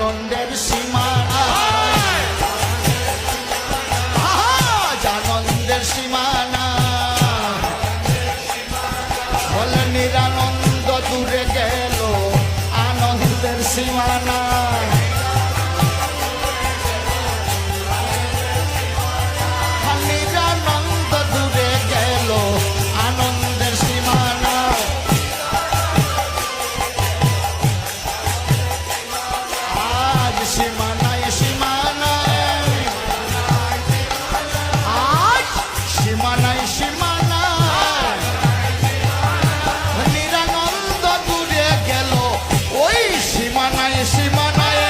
on that is in my সীমানায় সীমানায়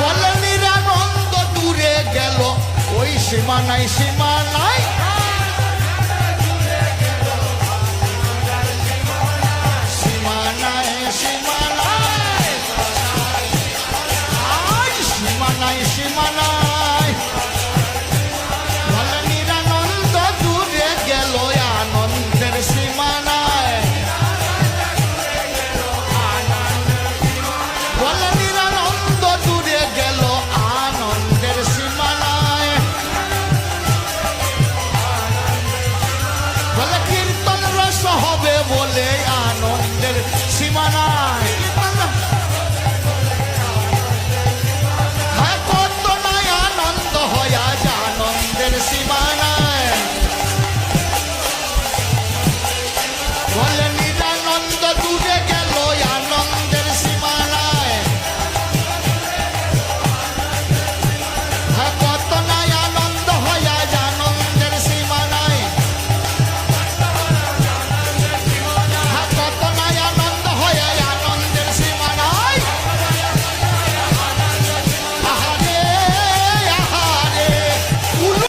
বল নিরানন্দ দূরে গেল। ওই সীমানায় সীমানায়